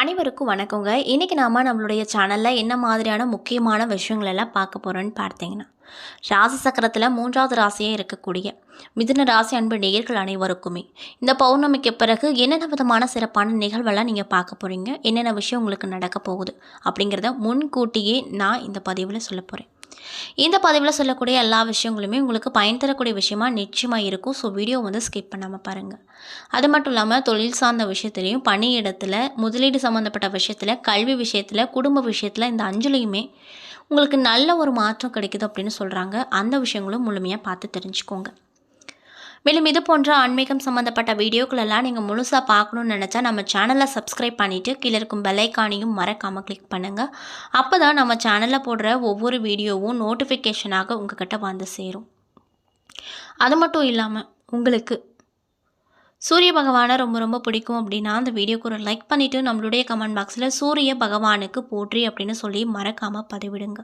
அனைவருக்கும் வணக்கங்க. இன்றைக்கி நாம் நம்மளுடைய சேனலில் என்ன மாதிரியான முக்கியமான விஷயங்கள் எல்லாம் பார்க்க போகிறோன்னு பார்த்தீங்கன்னா ராசி சக்கரத்தில் மூன்றாவது ராசியாக இருக்கக்கூடிய மிதுன ராசி அன்பு நேயர்கள் அனைவருக்குமே இந்த பௌர்ணமிக்கு பிறகு என்னென்ன விதமான சிறப்பான நிகழ்வெல்லாம் நீங்கள் பார்க்க போகிறீங்க என்னென்ன விஷயம் உங்களுக்கு நடக்க போகுது? அப்படிங்கிறத முன்கூட்டியே நான் இந்த பதிவில் சொல்ல போகிறேன் இந்த பதிவில் சொல்லக்கூடிய எல்லா விஷயங்களுமே உங்களுக்கு பயன் தரக்கூடிய விஷயமா நிச்சயமாக இருக்கும். ஸோ வீடியோ வந்து ஸ்கிப் பண்ணாமல் பாருங்கள் அது மட்டும் இல்லாமல் தொழில் சார்ந்த விஷயத்துலையும் பணியிடத்தில் முதலீடு சம்மந்தப்பட்ட விஷயத்தில் கல்வி விஷயத்தில் குடும்ப விஷயத்தில் இந்த அஞ்சுலையுமே உங்களுக்கு நல்ல ஒரு மாற்றம் கிடைக்குது அப்படின்னு சொல்கிறாங்க அந்த விஷயங்களும் முழுமையாக பார்த்து தெரிஞ்சுக்கோங்க. மேலும் இது போன்ற ஆன்மீகம் சம்மந்தப்பட்ட வீடியோக்களெல்லாம் நீங்கள் முழுசாக பார்க்கணுன்னு நினச்சா நம்ம சேனலை சப்ஸ்கிரைப் பண்ணிவிட்டு கீழே இருக்கும் பெல்லைக்கானையும் மறக்காமல் கிளிக் பண்ணுங்கள் அப்போ தான் நம்ம சேனலில் போடுற ஒவ்வொரு வீடியோவும் நோட்டிஃபிகேஷனாக உங்ககிட்ட வந்து சேரும். அது மட்டும் இல்லாமல் உங்களுக்கு சூரிய பகவானை ரொம்ப ரொம்ப பிடிக்கும் அப்படின்னா அந்த வீடியோக்கு ஒரு லைக் பண்ணிவிட்டு நம்மளுடைய கமெண்ட் பாக்ஸில் சூரிய பகவானுக்கு போற்றி அப்படின்னு சொல்லி மறக்காமல் பதிவிடுங்க.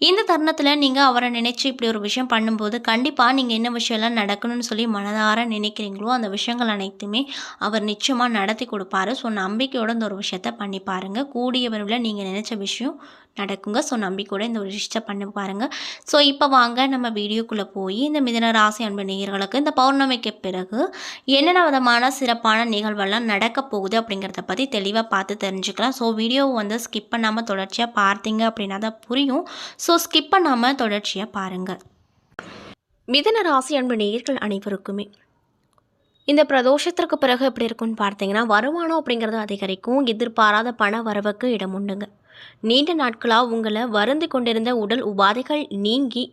இந்த தருணத்தில் நீங்கள் அவரை நினச்சி இப்படி ஒரு விஷயம் பண்ணும்போது கண்டிப்பாக நீங்கள் என்ன விஷயம்லாம் நடக்கணும்னு சொல்லி மனதார நினைக்கிறீங்களோ அந்த விஷயங்கள் அனைத்துமே அவர் நிச்சயமாக நடத்தி கொடுப்பாரு. ஸோ நம்பிக்கையோட இந்த ஒரு விஷயத்த பண்ணி பாருங்கள் கூடிய விரைவில் நீங்கள் நினச்ச விஷயம் நடக்குங்க. ஸோ நம்பிக்கூட இந்த ஒரு விஷயத்தை பண்ணி பாருங்கள் ஸோ இப்போ வாங்க நம்ம வீடியோக்குள்ளே போய் இந்த மிதன ராசி அன்பு நேயர்களுக்கு இந்த பௌர்ணமிக்கு பிறகு என்னென்ன விதமான சிறப்பான நிகழ்வெல்லாம் நடக்க போகுது அப்படிங்கிறத பற்றி தெளிவாக பார்த்து தெரிஞ்சுக்கலாம். ஸோ வீடியோவை வந்து ஸ்கிப் பண்ணாமல் தொடர்ச்சியாக பார்த்தீங்க அப்படின்னா தான் புரியும். ஸோ ஸ்கிப் பண்ணாமல் தொடர்ச்சியாக பாருங்கள் மிதன ராசி அன்பு நேயர்கள் அனைவருக்குமே இந்த பிரதோஷத்திற்கு பிறகு எப்படி இருக்கும்னு பார்த்தீங்கன்னா வருமானம் அப்படிங்கிறது அதிகரிக்கும். எதிர்பாராத பண வரவுக்கு இடம் உண்டுங்க. நீண்ட நாட்களாக உங்களை வருந்து கொண்டிருந்த உடல் உபாதைகள் நீங்கி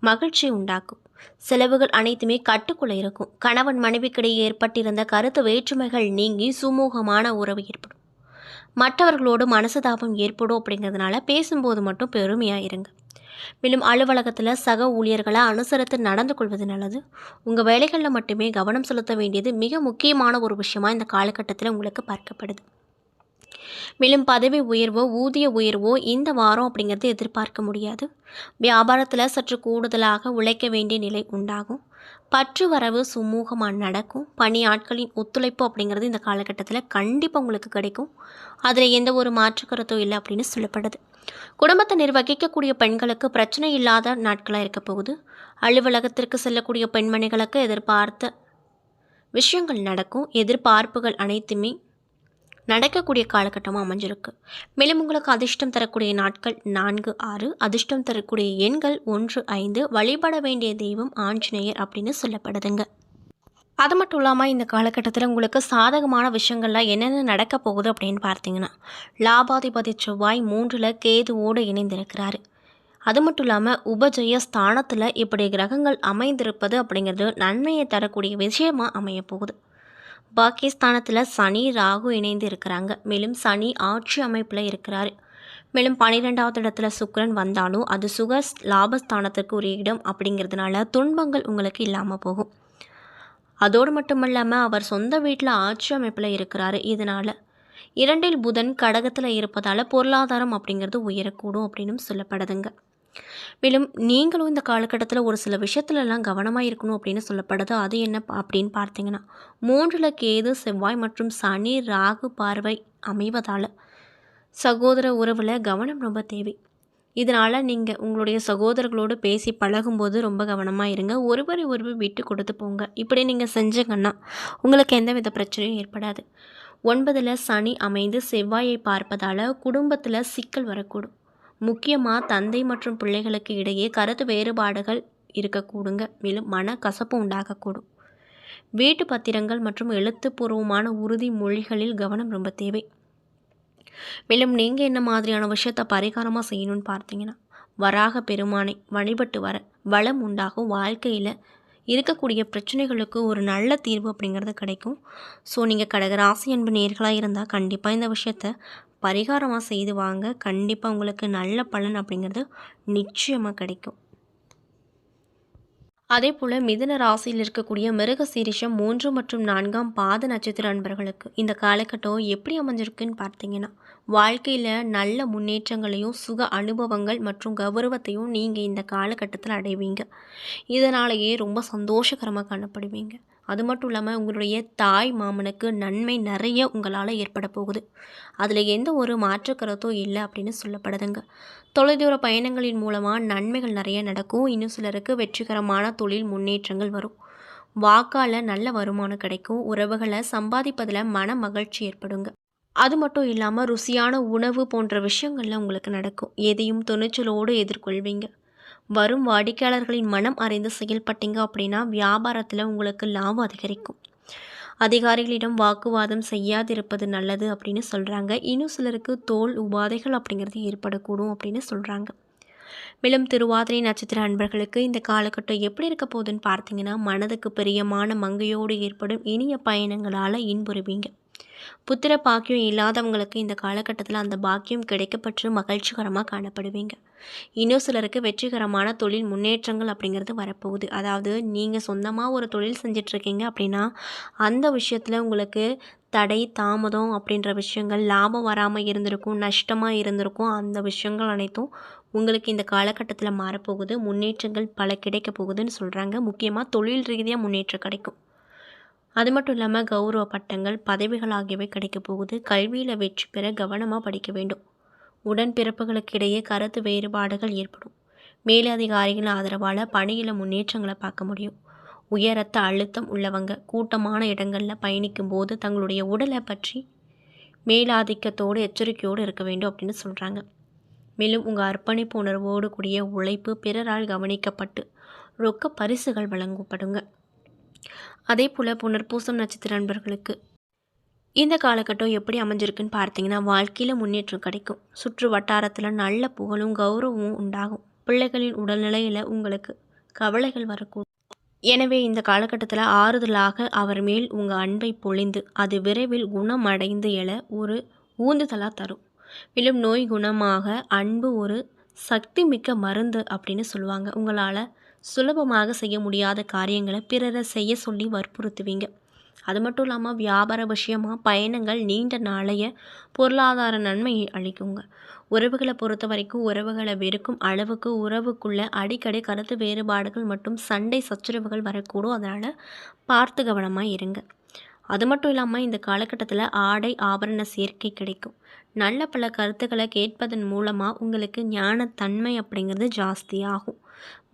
மகிழ்ச்சி உண்டாக்கும். செலவுகள் அனைத்துமே கட்டுக்குள்ளே இருக்கும். கணவன் மனைவிக்கிடையே ஏற்பட்டிருந்த கருத்து வேற்றுமைகள் நீங்கி சுமூகமான உறவு ஏற்படும். மற்றவர்களோடு மனசுதாபம் ஏற்படும் அப்படிங்கிறதுனால பேசும்போது மட்டும் பெருமையாக இருங்க. மேலும் அலுவலகத்தில் சக ஊழியர்களை அனுசரித்து நடந்து கொள்வது நல்லது. உங்கள் வேலைகளில் மட்டுமே கவனம் செலுத்த வேண்டியது மிக முக்கியமான ஒரு விஷயமாக இந்த காலகட்டத்தில் உங்களுக்கு பார்க்கப்படுது. மேலும் பதவி உயர்வோ ஊதிய உயர்வோ இந்த வாரம் அப்படிங்கிறது எதிர்பார்க்க முடியாது. வியாபாரத்தில் சற்று கூடுதலாக உழைக்க வேண்டிய நிலை உண்டாகும். பற்று வரவு சுமூகமாக நடக்கும். பணி ஆட்களின் ஒத்துழைப்பு அப்படிங்கிறது இந்த காலகட்டத்தில் கண்டிப்பாக உங்களுக்கு கிடைக்கும். அதில் எந்த ஒரு மாற்று கருத்தும் இல்லை அப்படின்னு சொல்லப்படுது. குடும்பத்தை நிர்வகிக்கக்கூடிய பெண்களுக்கு பிரச்சனை இல்லாத நாட்களாக இருக்க போகுது. அலுவலகத்திற்கு செல்லக்கூடிய பெண்மணிகளுக்கு எதிர்பார்த்த விஷயங்கள் நடக்கும். எதிர்பார்ப்புகள் அனைத்துமே நடக்கக்கூடிய காலகட்டமாக அமைஞ்சிருக்கு. மேலும் உங்களுக்கு அதிர்ஷ்டம் தரக்கூடிய நாட்கள் நான்கு ஆறு அதிர்ஷ்டம் தரக்கூடிய எண்கள் ஒன்று ஐந்து வழிபட வேண்டிய தெய்வம் ஆஞ்சநேயர் அப்படின்னு சொல்லப்படுதுங்க. அது மட்டும் இல்லாமல் இந்த காலகட்டத்தில் உங்களுக்கு சாதகமான விஷயங்கள்லாம் என்னென்ன நடக்க போகுது அப்படின்னு பார்த்தீங்கன்னா லாபாதிபதி செவ்வாய் மூன்றில் கேதுவோடு இணைந்திருக்கிறாரு. அது மட்டும் இல்லாமல் உபஜய ஸ்தானத்தில் இப்படி கிரகங்கள் அமைந்திருப்பது அப்படிங்கிறது நன்மையை தரக்கூடிய விஷயமாக அமையப்போகுது பாகிஸ்தானத்தில் சனி ராகு இணைந்து இருக்கிறாங்க. மேலும் சனி ஆட்சி அமைப்பில் இருக்கிறார். மேலும் பன்னிரெண்டாவது இடத்துல சுக்கரன் வந்தாலும் அது சுக லாபஸ்தானத்திற்கு ஒரு இடம் அப்படிங்கிறதுனால துன்பங்கள் உங்களுக்கு இல்லாமல் போகும். அதோடு மட்டும் இல்லாமல் அவர் சொந்த வீட்டில் ஆட்சி அமைப்பில் இருக்கிறாரு. இதனால் இரண்டில் புதன் கடகத்தில் இருப்பதால் பொருளாதாரம் அப்படிங்கிறது உயரக்கூடும் அப்படின்னு சொல்லப்படுதுங்க. மேலும் நீங்களும் இந்த காலகட்டத்தில் ஒரு சில விஷயத்துலலாம் கவனமாக இருக்கணும் அப்படின்னு சொல்லப்படுது. அது என்ன அப்படின்னு பார்த்தீங்கன்னா மூன்றில் கேது செவ்வாய் மற்றும் சனி ராகு பார்வை அமைவதால் சகோதர உறவில் கவனம் ரொம்ப தேவை. இதனால் நீங்கள் உங்களுடைய சகோதரர்களோடு பேசி பழகும்போது ரொம்ப கவனமாக இருங்க. ஒருவரை ஒருவர் விட்டு கொடுத்து போங்க. இப்படி நீங்கள் செஞ்சீங்கன்னா உங்களுக்கு எந்த வித பிரச்சனையும் ஏற்படாது. ஒன்பதில் சனி அமைந்து செவ்வாயை பார்ப்பதால் குடும்பத்தில் சிக்கல் வரக்கூடும். முக்கியமாக தந்தை மற்றும் பிள்ளைகளுக்கு இடையே கருத்து வேறுபாடுகள் இருக்கக்கூடுங்க. மேலும் மன கசப்பு உண்டாகக்கூடும். வீட்டு பத்திரங்கள் மற்றும் எழுத்துப்பூர்வமான உறுதி மொழிகளில் கவனம் ரொம்ப தேவை. மேலும் நீங்கள் என்ன மாதிரியான விஷயத்தை பரிகாரமாக செய்யணும்னு பார்த்தீங்கன்னா வராக பெருமானை வழிபட்டு வர வளம் உண்டாகும். வாழ்க்கையில் இருக்கக்கூடிய பிரச்சனைகளுக்கு ஒரு நல்ல தீர்வு அப்படிங்கிறது கிடைக்கும். ஸோ நீங்கள் கடகராசி அன்பு நேர்களாக இருந்தால் கண்டிப்பாக இந்த விஷயத்த பரிகாரமாக செய்து வாங்க. கண்டிப்பாக உங்களுக்கு நல்ல பலன் அப்படிங்கிறது நிச்சயமாக கிடைக்கும். அதே போல் மிதுன ராசியில் இருக்கக்கூடிய மிருக சீரிஷம் மூன்று மற்றும் நான்காம் பாத நட்சத்திர அன்பர்களுக்கு இந்த காலகட்டம் எப்படி அமைஞ்சிருக்குன்னு பார்த்தீங்கன்னா வாழ்க்கையில் நல்ல முன்னேற்றங்களையும் சுக அனுபவங்கள் மற்றும் கௌரவத்தையும் நீங்கள் இந்த காலகட்டத்தில் அடைவீங்க. இதனாலேயே ரொம்ப சந்தோஷகரமாக காணப்படுவீங்க. அது மட்டும் இல்லாமல் உங்களுடைய தாய் மாமனுக்கு நன்மை நிறைய உங்களால் ஏற்பட போகுது. அதில் எந்த ஒரு மாற்று கருத்தும் இல்லை அப்படின்னு சொல்லப்படுதுங்க. தொலைதூர பயணங்களின் மூலமாக நன்மைகள் நிறைய நடக்கும். இன்னும் சிலருக்கு வெற்றிகரமான தொழில் முன்னேற்றங்கள் வரும். வாக்கால் நல்ல வருமானம் கிடைக்கும். உறவுகளை சம்பாதிப்பதில் மன மகிழ்ச்சி ஏற்படுங்க. அது மட்டும் இல்லாமல் ருசியான உணவு போன்ற விஷயங்கள்லாம் உங்களுக்கு நடக்கும். எதையும் துணிச்சலோடு எதிர்கொள்வீங்க. வரும் வாடிக்கையாளர்களின் மனம் அறிந்து செயல்பட்டீங்க அப்படின்னா வியாபாரத்தில் உங்களுக்கு லாபம் அதிகரிக்கும். அதிகாரிகளிடம் வாக்குவாதம் செய்யாதிருப்பது நல்லது அப்படின்னு சொல்கிறாங்க இன்னும் சிலருக்கு தோல் உபாதைகள் அப்படிங்கிறது ஏற்படக்கூடும் அப்படின்னு சொல்கிறாங்க மேலும் திருவாதிரை நட்சத்திர அன்பர்களுக்கு இந்த காலகட்டம் எப்படி இருக்க போகுதுன்னு பார்த்தீங்கன்னா மனதுக்கு பிரியமான மங்கையோடு ஏற்படும் இனிய பயணங்களால் இன்புறுவீங்க. புத்திர பாக்கியம் இல்லாதவங்களுக்கு இந்த காலகட்டத்தில் அந்த பாக்கியம் கிடைக்கப்பட்டு மகிழ்ச்சிகரமாக காணப்படுவீங்க. இன்னும் சிலருக்கு வெற்றிகரமான தொழில் முன்னேற்றங்கள் அப்படிங்கிறது வரப்போகுது. அதாவது நீங்கள் சொந்தமாக ஒரு தொழில் செஞ்சிட்ருக்கீங்க அப்படின்னா அந்த விஷயத்தில் உங்களுக்கு தடை தாமதம் அப்படின்ற விஷயங்கள் லாபம் வராமல் இருந்திருக்கும் நஷ்டமாக இருந்திருக்கும் அந்த விஷயங்கள் அனைத்தும் உங்களுக்கு இந்த காலகட்டத்தில் மாறப்போகுது. முன்னேற்றங்கள் பல கிடைக்க போகுதுன்னு சொல்கிறாங்க முக்கியமாக தொழில் ரீதியாக முன்னேற்றம் கிடைக்கும். அது மட்டும் இல்லாமல் கௌரவ பட்டங்கள் பதவிகள் ஆகியவை கிடைக்க போகுது. கல்வியில் வெற்றி பெற கவனமாக படிக்க வேண்டும். உடன்பிறப்புகளுக்கு இடையே கருத்து வேறுபாடுகள் ஏற்படும். மேலதிகாரிகள் ஆதரவால் பணியில் முன்னேற்றங்களை பார்க்க முடியும். உயரத்த அழுத்தம் உள்ளவங்க கூட்டமான இடங்களில் பயணிக்கும் போது தங்களுடைய உடலை பற்றி மேலாதிக்கத்தோடு எச்சரிக்கையோடு இருக்க வேண்டும் அப்படின்னு சொல்கிறாங்க மேலும் உங்கள் அர்ப்பணிப்பு உணர்வோடு கூடிய உழைப்பு பிறரால் கவனிக்கப்பட்டு ரொக்க பரிசுகள் வழங்கப்படுங்க. அதே போல் புனர்பூசம் நட்சத்திர நண்பர்களுக்கு இந்த காலகட்டம் எப்படி அமைஞ்சிருக்குன்னு பார்த்தீங்கன்னா வாழ்க்கையில் முன்னேற்றம் கிடைக்கும். சுற்று வட்டாரத்தில் நல்ல புகழும் கௌரவமும் உண்டாகும். பிள்ளைகளின் உடல்நிலையில் உங்களுக்கு கவலைகள் வரக்கூடும். எனவே இந்த காலகட்டத்தில் ஆறுதலாக அவர் மேல் உங்கள் அன்பை பொழிந்து அது விரைவில் குணமடைந்து எழ ஒரு ஊந்துதலாக தரும். மேலும் நோய் குணமாக அன்பு ஒரு சக்தி மிக்க மருந்து அப்படின்னு சொல்லுவாங்க. உங்களால் சுலபமாக செய்ய முடியாத காரியங்களை பிறரை செய்ய சொல்லி வற்புறுத்துவீங்க. அது மட்டும் இல்லாமல் வியாபார விஷயமாக பயணங்கள் நீண்ட நாளைய பொருளாதார நன்மையை அளிக்குங்க. உறவுகளை பொறுத்த வரைக்கும் உறவுகளை வெறுக்கும் அளவுக்கு உறவுக்குள்ள அடிக்கடி கருத்து வேறுபாடுகள் மற்றும் சண்டை சச்சரவுகள் வரக்கூடும். அதனால் பார்த்து கவனமாக இருங்க. அது மட்டும் இல்லாமல் இந்த காலகட்டத்தில் ஆடை ஆபரண சேர்க்கை கிடைக்கும். நல்ல பல கருத்துக்களை கேட்பதன் மூலமாக உங்களுக்கு ஞானத்தன்மை அப்படிங்கிறது ஜாஸ்தியாகும்.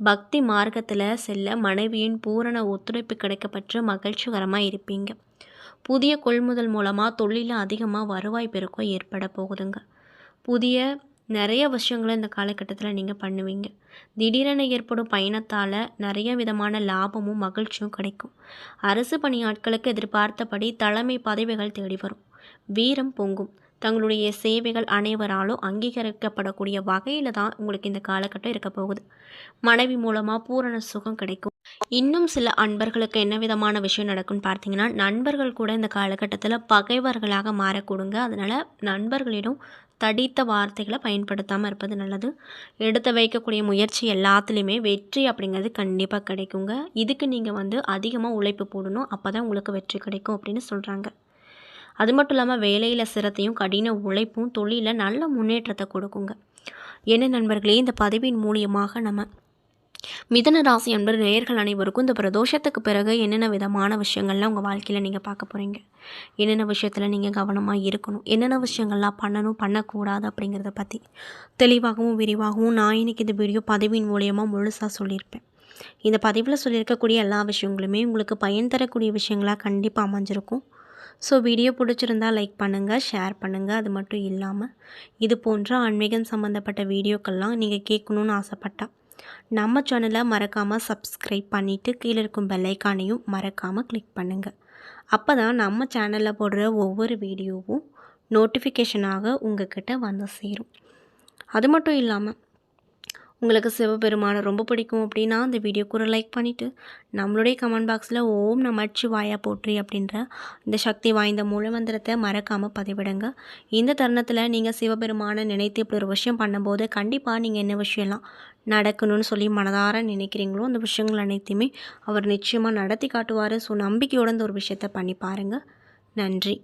பக்தி மார்க்கத்தில் செல்ல மனைவியின் பூரண ஒத்துழைப்பு கிடைக்கப்பட்டு மகிழ்ச்சிகரமாக இருப்பீங்க. புதிய கொள்முதல் மூலமாக தொழிலில் அதிகமாக வருவாய் பெருக்கம் ஏற்பட போகுதுங்க. புதிய நிறைய விஷயங்களை இந்த காலகட்டத்தில் நீங்கள் பண்ணுவீங்க. திடீரென ஏற்படும் பயணத்தால் நிறைய விதமான லாபமும் மகிழ்ச்சியும் கிடைக்கும். அரசு பணியாட்களுக்கு எதிர்பார்த்தபடி தலைமை பதவிகள் தேடி வரும். வீரம் பொங்கும். தங்களுடைய சேவைகள் அனைவராலும் அங்கீகரிக்கப்படக்கூடிய வகையில் தான் உங்களுக்கு இந்த காலகட்டம் இருக்க போகுது. மனைவி மூலமாக பூரண சுகம் கிடைக்கும். இன்னும் சில அன்பர்களுக்கு என்ன விதமான விஷயம் நடக்கும்னு பார்த்தீங்கன்னா நண்பர்கள் கூட இந்த காலகட்டத்தில் பகைவர்களாக மாறக்கூடுங்க. அதனால் நண்பர்களிடம் தடித்த வார்த்தைகளை பயன்படுத்தாமல் இருப்பது நல்லது. எடுத்து வைக்கக்கூடிய முயற்சி எல்லாத்துலேயுமே வெற்றி அப்படிங்கிறது கண்டிப்பாக கிடைக்குங்க. இதுக்கு நீங்கள் வந்து அதிகமாக உழைப்பு போடணும். அப்போ தான் உங்களுக்கு வெற்றி கிடைக்கும் அப்படின்னு சொல்கிறாங்க அது மட்டும் இல்லாமல் வேலையில் சிரத்தையும் கடின உழைப்பும் தொழிலில் நல்ல முன்னேற்றத்தை கொடுக்குங்க. என்ன நண்பர்களே இந்த பதிவின் மூலியமாக நம்ம மிதன ராசி என்பது நேயர்கள் அனைவருக்கும் இந்த பிரதோஷத்துக்கு பிறகு என்னென்ன விதமான விஷயங்கள்லாம் உங்கள் வாழ்க்கையில் நீங்கள் பார்க்க போகிறீங்க என்னென்ன விஷயத்தில் நீங்கள் கவனமாக இருக்கணும்? என்னென்ன விஷயங்கள்லாம் பண்ணணும் பண்ணக்கூடாது அப்படிங்கிறத பற்றி தெளிவாகவும் விரிவாகவும் நான் இன்றைக்கி இந்த வீடியோ பதிவின் மூலியமாக முழுசாக சொல்லியிருப்பேன். இந்த பதிவில் சொல்லியிருக்கக்கூடிய எல்லா விஷயங்களுமே உங்களுக்கு பயன் தரக்கூடிய விஷயங்களாக கண்டிப்பாக அமைஞ்சிருக்கும். ஸோ வீடியோ பிடிச்சிருந்தா லைக் பண்ணுங்கள் ஷேர் பண்ணுங்கள் அது மட்டும் இல்லாமல் இது போன்ற ஆன்மீகம் சம்மந்தப்பட்ட வீடியோக்கள்லாம் நீங்கள் கேட்கணுன்னு ஆசைப்பட்டா நம்ம சேனலை மறக்காமல் சப்ஸ்கிரைப் பண்ணிவிட்டு கீழே இருக்கும் பெல்லைக்கானையும் மறக்காமல் கிளிக் பண்ணுங்கள் அப்போ தான் நம்ம சேனலில் போடுற ஒவ்வொரு வீடியோவும் நோட்டிஃபிகேஷனாக உங்கள் கிட்டே வந்து சேரும். அது மட்டும் இல்லாமல் உங்களுக்கு சிவபெருமானை ரொம்ப பிடிக்கும் அப்படின்னா அந்த வீடியோக்கு ஒரு லைக் பண்ணிவிட்டு நம்மளுடைய கமெண்ட் பாக்ஸில் ஓம் நமச்சி வாயா போற்றி அப்படின்ற இந்த சக்தி வாய்ந்த மூலமந்திரத்தை மறக்காமல் பதிவிடுங்க. இந்த தருணத்தில் நீங்கள் சிவபெருமானை நினைத்து இப்படி ஒரு விஷயம் பண்ணும்போது கண்டிப்பாக நீங்கள் என்ன விஷயம்லாம் நடக்கணும்னு சொல்லி மனதார நினைக்கிறீங்களோ அந்த விஷயங்கள் அனைத்தையுமே அவர் நிச்சயமாக நடத்தி காட்டுவார். ஸோ நம்பிக்கையோட இந்த ஒரு விஷயத்தை பண்ணி பாருங்கள் நன்றி.